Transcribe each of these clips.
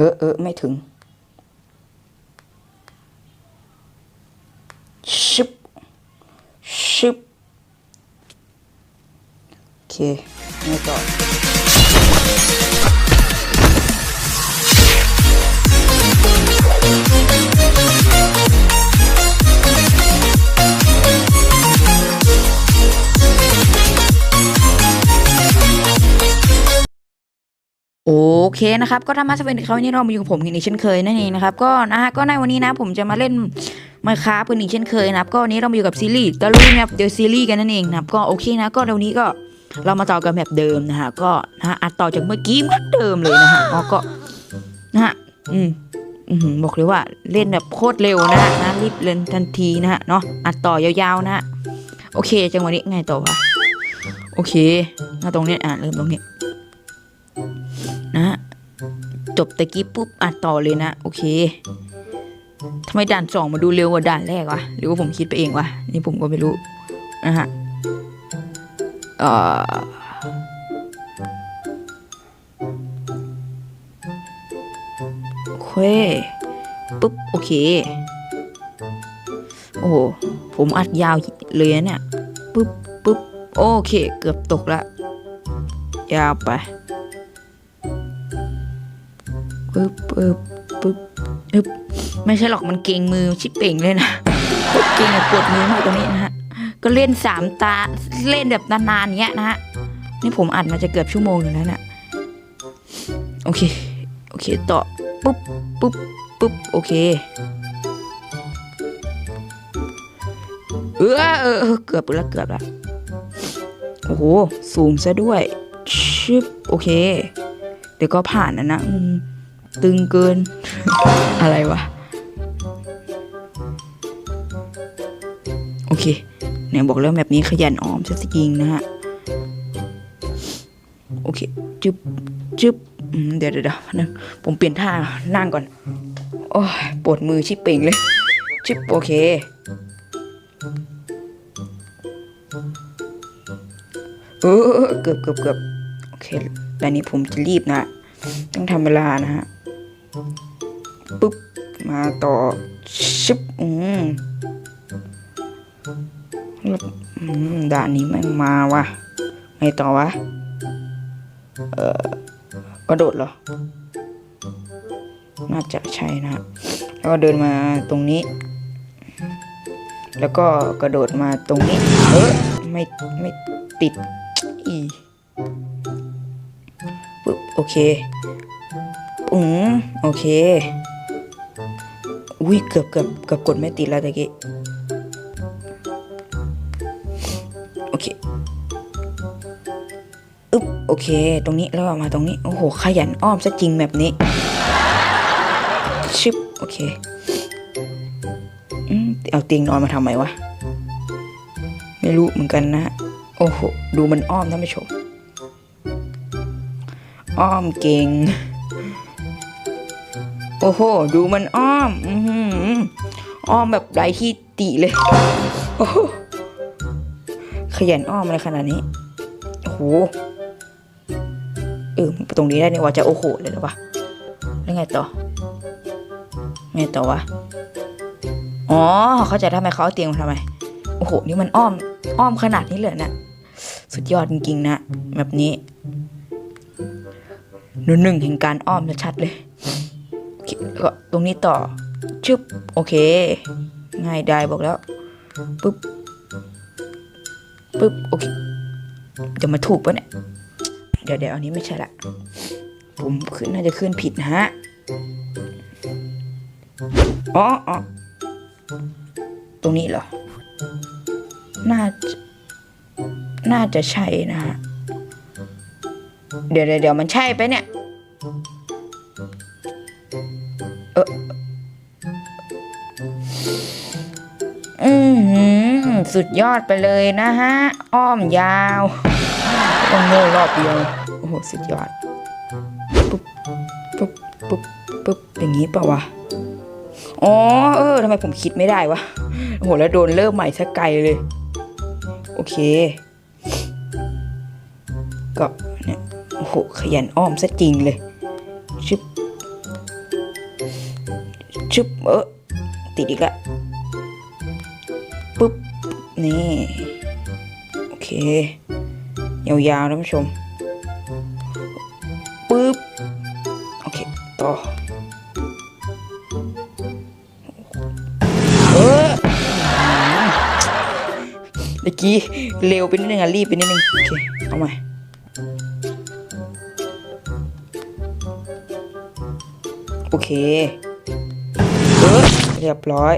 เออเออไม่ถึงชึบชึบโอเคไม่ต่อ โอเคนะครับก็ทำมาสเป็นเขาวันนี้เรามาอยู่กับผมกันอีกเช่นเคยนั่นเองนะครับก็นะฮะก็ในวันนี้นะผมจะมาเล่นมาค้าปืนอีกเช่นเคยนะครับก็วันนี้เรามาอยู่กับซีรีส์ตะลุยนะครับเดอะซีรีส์กันนั่นเองนะครับก็โอเคนะก็เดี๋ยวนี้ก็เรามาต่อกันแบบเดิมนะฮะก็นะฮะอัดต่อจากเมื่อกี้เหมือนเดิมเลยนะฮะก็ก็นะฮะอืมอืมบอกเลยว่าเล่นแบบโคตรเร็วนะฮะนะรีบเล่นทันทีนะฮะเนาะอัดต่อยาวๆนะฮะโอเคจังหวะนี้ไงต่อวะโอเคมาตรงนี้อะเริ่มตรงนี้ จบตะกี้ปุ๊บอัดต่อเลยนะ โอเคทำไมด่านสองมาดูเร็วกว่าด่านแรกวะหรือว่าผมคิดไปเองวะนี่ผมก็ไม่รู้นะฮะเอ่อเคปุ๊บโอเค โอ้โหผมอัดยาวเลยเนี่ยปุ๊บปุ๊บโอเค เกือบตกละยาวไป ปึ๊บปึ๊บปึ๊บปึ๊บไม่ใช่หรอกมันเก่งมือชิบเป่งเลยนะเก่งอะกดมือมากตรงนี้นะฮะก็เล่นสามตาเล่นแบบนานๆเงี้ยนะฮะนี่ผมอัดมาจะเกือบชั่วโมงอยู่แล้วนะโอเคโอเคต่อปุ๊บปุ๊บปุ๊บโอเคเออเออเกือบแล้วเกือบแล้วโอ้โหสูงซะด้วยชิบโอเคเดี๋ยวก็ผ่านนะนะ ตึงเกิน อะไรวะ โอเคเนี่ยบอกแล้วแบบนี้ขยันออมซะจริงนะฮะ โอเค จึ๊บจึ๊บเดี๋ยวเดี๋ยวเดี๋ยวนึงผมเปลี่ยนท่านั่งก่อน โอ้ยปวดมือชิบเป่งเลยจึ๊บโอเค เออเกือบเกือบเกือบโอเคแต่นี้ผมจะรีบนะ ต้องทำเวลานะฮะ ปุ๊บ มาต่อ ชิบอืมแล้วด่านนี้แม่งมาว่ะ ไงต่อวะ เออกระโดดเหรอ น่าจะใช่นะ แล้วก็เดินมาตรงนี้ แล้วก็กระโดดมาตรงนี้ เออไม่ไม่ติดอีปุ๊บ โอเค อืมโอเค อุ้ยเกือบเกือบเกือบกดไม่ติดแล้วตะกี้ โอเค อึ๊บ โอเค ตรงนี้แล้วก็มาตรงนี้ โอ้โห ขยันอ้อมซะจริงแบบนี้ชึบโอเค อืม เอาเตียงนอนมาทำไมวะ ไม่รู้เหมือนกันนะ โอ้โห ดูมันอ้อมท่านผู้ชม อ้อมเก่ง โอ้โห ดูมันอ้อม อือหืออ้อมแบบไร้ที่ติเลย โอ้โหขยันอ้อมอะไรขนาดนี้ โอ้โห เออตรงนี้ได้เนี่ยว่าจะโอ้โหเลยหรอวะ แล้วไงต่อ ไงต่อวะ อ๋อ เขาจะทำไมเขาเอาเตียงมาทำไม โอ้โห นี่มันอ้อม อ้อมขนาดนี้เลยนะสุดยอดจริงๆนะ แบบนี้หนึ่งแห่งการอ้อมชัดเลย ก็ตรงนี้ต่อ ชึบ โอเค ง่ายได้บอกแล้ว ปึ๊บ ปึ๊บ โอเค จะมาถูกปะเนี่ย เดี๋ยวเดี๋ยวอันนี้ไม่ใช่ละ ผมขึ้นน่าจะขึ้นผิดนะฮะ อ๋ออตรงนี้เหรอ น่าจะน่าจะใช่นะฮะ เดี๋ยวเดี๋ยวมันใช่ไปเนี่ย สุดยอดไปเลยนะฮะ อ้อมยาวต้องโง่รอบเดียวโอ้โหสุดยอด ปุ๊บปุ๊บปุ๊บปุ๊บอย่างนี้เปล่าวะอ๋อเออทำไมผมคิดไม่ได้วะโอ้โหแล้วโดนเริ่มใหม่ซะไกลเลย โอเค ก็เนี่ยโอ้โหขยันอ้อมซะจริงเลยชึบชึบเออติดอีกละปุ๊บ นี่โอเค ยาวๆนะผู้ชมปุ๊บโอเค ต่อเออเมื่อกี้เร็วไปนิดนึงอะรีบไปนิดนึง โอเค เอาใหม่โอเคเรียบร้อย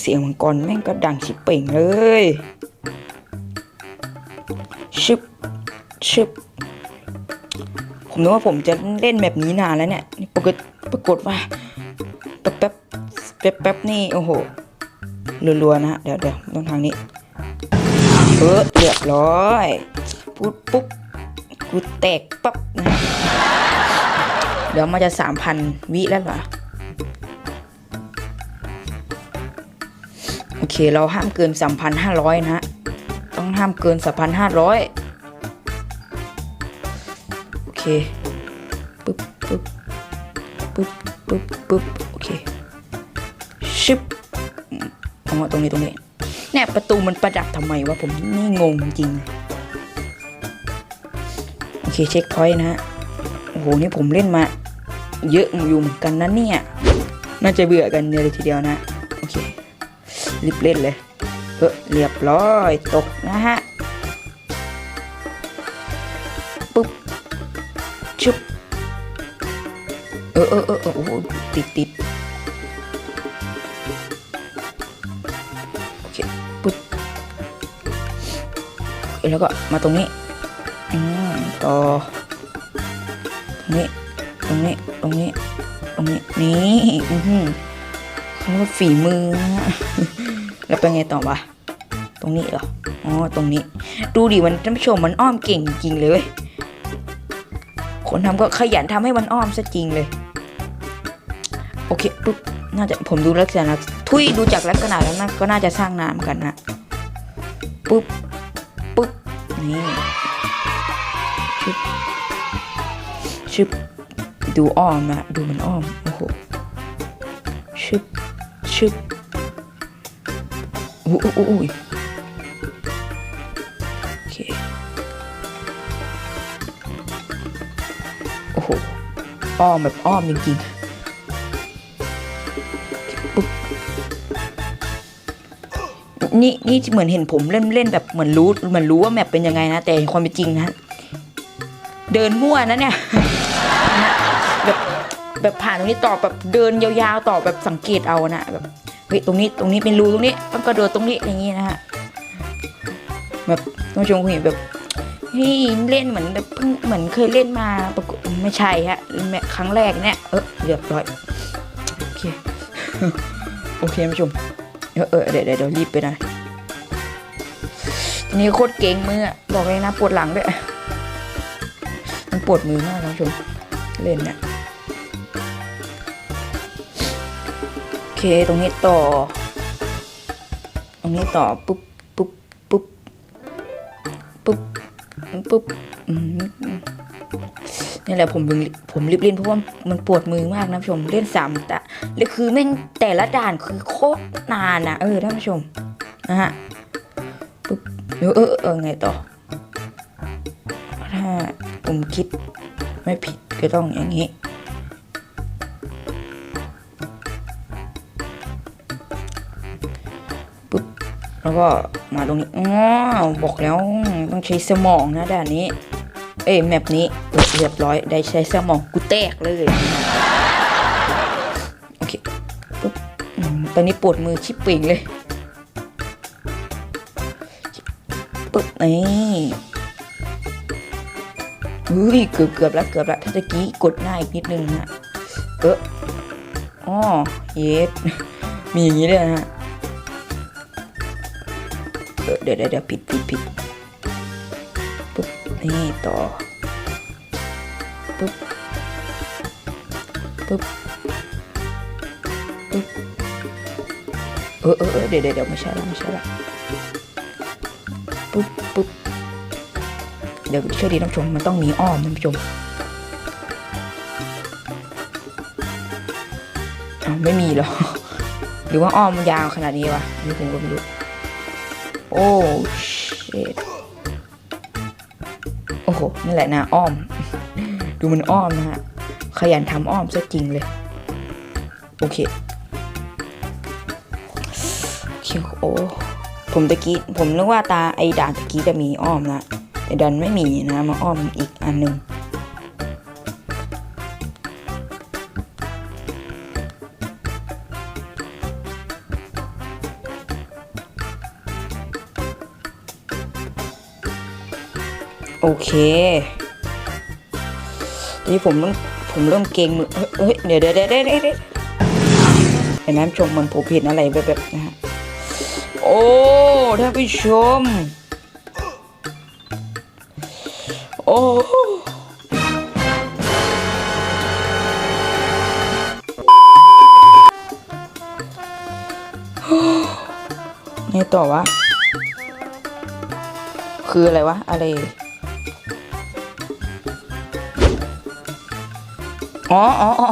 เสียงมังกรแม่งก็ดังชิบเป่งเลยชึบชึบผมนึกว่าผมจะเล่นแบบนี้นานแล้วเนี่ยปรากฏปรากฏว่าแป๊บแป๊บแป๊บแป๊บนี่โอ้โหรัวๆนะฮะเดี๋ยวเดี๋ยวต้องทางนี้เออเรียบร้อยพูดปุ๊บกูแตกปั๊บนะเดี๋ยวมันจะสามพันวิแล้วเหรอ เคเราห้ามเกินสามพันห้าร้อยนะฮะ ต้องห้ามเกินสามพันห้าร้อยโอเค ปึ๊บปึ๊บปึ๊บปึ๊บปึ๊บโอเคชึบเอามาตรงนี้ตรงนี้เนี่ยประตูมันประดับทำไมวะผมนี่งงจริง โอเคเช็คพอยต์นะฮะ โอ้โห นี่ผมเล่นมา เยอะอยู่เหมือนกันนะเนี่ย น่าจะเบื่อกันเลยทีเดียวนะ รีบเล่นเลย เออเรียบร้อย ตกนะฮะ ปุ๊บ ชุบ เออเออเออโอ้โหติดติดโอเค ปุ๊บ แล้วก็มาตรงนี้ อืม ต่อ ตรงนี้ ตรงนี้ ตรงนี้ ตรงนี้ นี่ อือหือเขาเรียกว่าฝีมือ แล้วเป็นไงต่อวะ ตรงนี้เหรอ อ๋อ ตรงนี้ ดูดิมันท่านผู้ชมมันอ้อมเก่งจริงเลย คนทำก็ขยันทำให้มันอ้อมซะจริงเลย โอเคปุ๊บ น่าจะผมดูลักษณะทุยดูจากลักษณะแล้วนะก็น่าจะสร้างนามอนกันนะ ปุ๊บ ปุ๊บ นี่ชึบชึบดูอ้อมนะดูมันอ้อม โอ้โหชึบชึบ อุ้ยอุ้ยโอเคโอ้โหอ้อมแบบอ้อมจริงๆปุ๊บนี่นี่เหมือนเห็นผมเล่นเล่นแบบเหมือนรู้เหมือนรู้ว่าแมปเป็นยังไงนะ แต่ความเป็นจริงนะ เดินมั่วนะเนี่ยแบบแบบผ่านตรงนี้ต่อแบบเดินยาวๆต่อแบบสังเกตเอานะแบบ ฮ้ยตรงนี้ตรงนี้เป็นรูตรงนี้ต้องกระโดดตรงนี้อย่างงี้นะฮะแบบท่านผู้ชมเห็นแบบเฮ้ยเล่นเหมือนแบบเพิ่งเหมือนเคยเล่นมาปรากฏไม่ใช่ฮะแบบครั้งแรกเนี่ยเออเรียบร้อยโอเคโอเคท่านผู้ชมเออเออเดี๋ยวเดี๋ยวเดี๋ยวรีบไปนะทีนี้โคตรเก่งมือบอกเลยนะปวดหลังด้วยมันปวดมือมากท่านผู้ชมเล่นเนี่ย เคตรงนี้ต่อ ตรงนี้ต่อปุ๊บปุ๊บปุ๊บปุ๊บปุ๊บนี่แหละผมผมรีบเล่นเพราะว่ามันปวดมือมากนะผู้ชมเล่นสามแต่แล้วคือแม่งแต่ละด่านคือโคตรนานนะเออท่านผู้ชมนะฮะปุ๊บเออเออเออไงต่อถ้าผมคิดไม่ผิดก็ต้องอย่างนี้ แล้วก็มาตรงนี้อ๋อบอกแล้วต้องใช้สมองนะด่านนี้ เอ้ยแมปนี้เออเรียบร้อยได้ใช้สมองกูแตกเลยโอเคปุ๊บตอนนี้ปวดมือชิบป่งเลยปุ๊บนี่อุ้ยเกือบเกือบแล้วเกือบแล้วถ้าตะกี้กดหน้าอีกนิดนึงนะเอออ๋อเยสมีอย่างนี้ด้วยนะฮะ เดี๋ยวเดี๋ยวเดี๋ยวผิดผิดผิดปุ๊บนี่ต่อปุ๊บปุ๊บปุ๊บเออเออเดี๋ยวเดี๋ยวไม่ใช่ละไม่ใช่ละปุ๊บปุ๊บเดี๋ยวช่วยดีท่านผู้ชมมันต้องมีอ้อมท่านผู้ชมไม่มีหรอหรือว่าอ้อมยาวขนาดนี้วะอันนี่ผมก็ไม่รู้ โอ้เชดโอ้โหนั่นแหละนะอ้อม ดูมันอ้อมนะฮะ ขยันทำอ้อมซะจริงเลย โอเคโอ้ผมตะกี้ ผมนึกว่าตาไอ้ด่านตะกี้จะมีอ้อมนะแต่ดันไม่มีนะ มาอ้อมอีกอันหนึ่ง โอเคนี่ผมต้องผมเริ่มเกรงมือเอ้ยเอ้ยเดี๋ยวเดี๋ยวเดี๋ยวเดี๋ยวเดี๋ยวเดี๋ยวเห็นไหมชมมันผมเห็นอะไรแบบแบบนะฮะโอ้ท่านผู้ชม โอ้ไงต่อวะ คืออะไรวะ อะไร อ๋ออ๋ออ๋อ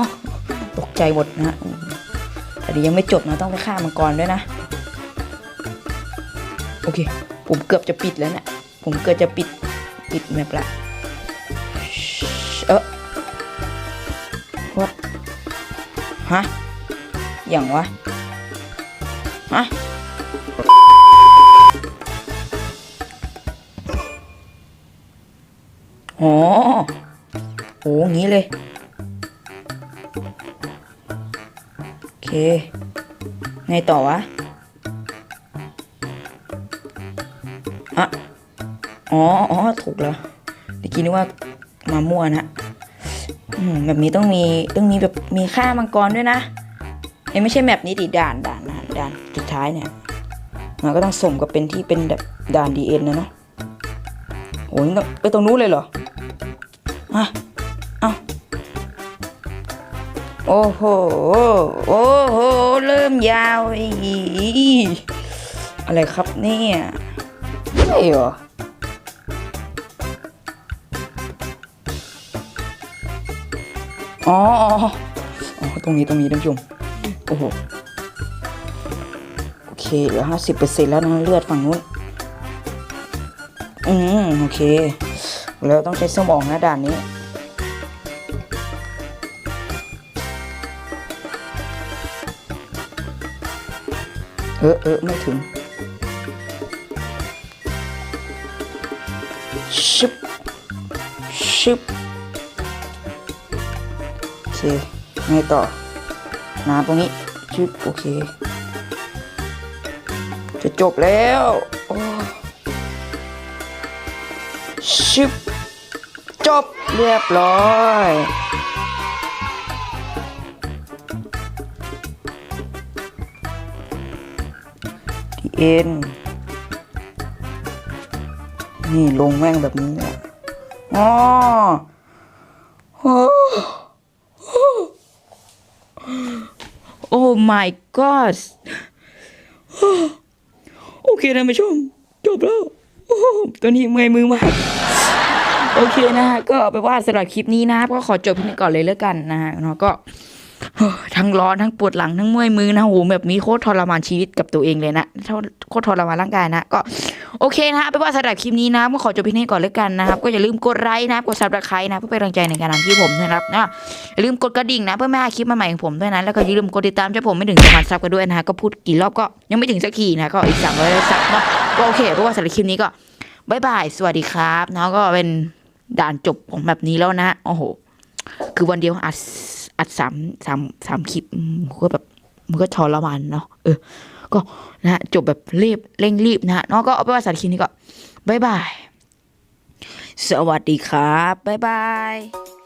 ตกใจหมดนะฮะแต่ดียังไม่จบนะต้องไปฆ่ามังกรด้วยนะ โอเค ผมเกือบจะปิดแล้วเนะี่ยผมเกือบจะปิดปิดแมปละเออวัดฮะอย่างวะฮะอ๋อโอ้งี้เลย เค ไงต่อวะอะอ๋ออ๋อถูกแล้วเมื่อกี้นึกว่ามามั่วนะแบบนี้ต้องมีต้องมีแบบมีค่ามังกรด้วยนะเอ้ไม่ใช่แมปนี้ดิด่านด่านนด่านสุดท้ายเนี่ยมันก็ต้องสมกับเป็นที่เป็นแบบด่านดีเอ็นนะเนาะโอ้ยไปตรงนู้นเลยเหรออะ โอ้โห โอ้โห เริ่มยาวอีอะไรครับเนี่ยใช่เหรออ๋ออ๋ออ๋อ ตรงนี้ตรงนี้ท่านผู้ชม โอ้โห โอเค เหลือห้าสิบเปอร์เซ็นต์แล้วนะเลือดฝั่งนู้น อืม โอเค แล้วต้องใช้สมองนะด่านนี้ เออเออไม่ถึงชึบชึบโอเคไงต่อน้ำตรงนี้ชึบโอเค จะจบแล้วชึบจบเรียบร้อย เอ็น นี่ลงแม่งแบบนี้แหละอ๋อโอ้โอ้ my god โอเคนะผู้ชม จบแล้วตอนนี้เมื่อยมือมากโอเคนะฮะก็เอาไปว่าสำหรับคลิปนี้นะครับก็ขอจบเพียงก่อนเลยแล้วกันนะฮะเนาะก็ ทั้งร้อนทั้งปวดหลังทั้งเมื่อยมือนะโหแบบนี้โคตรทรมานชีวิตกับตัวเองเลยนะโคตรทรมานร่างกายนะก็โอเคนะไปว่าสำหรับคลิปนี้นะก็ขอจบเพียงนี้ก่อนแล้วกันนะครับ ก็อย่าลืมกดไลค์นะกดซับสไครต์นะเพื่อเป็นกำลังใจในการทำคลิปผมนะครับนะอย่าลืมกดกระดิ่งนะเพื่อไม่ให้คลิปใหม่ๆของผมด้วยนะแล้วก็อย่าลืมกดติดตามช่วยผมไม่ถึงสองพันซับกันด้วยนะก็พูดกี่รอบก็ยังไม่ถึงสักทีนะก็อีกสามร้อยซับเนาะก็โอเคเพราะว่าสำหรับคลิปนี้ก็บายบายสวัสดีครับเนาะก็เป็นด่านจบของแบบนี้แล้วนะโอ้โห คือวันเดียวอัด อัดสามสามสามคลิปก็แบบมันก็ทรมานเนาะเออ ก็นะฮะจบแบบรีบเร่งรีบนะฮะเนาะก็เอาไปว่าสารคลิปนี้ก็บายบาย สวัสดีครับบายบาย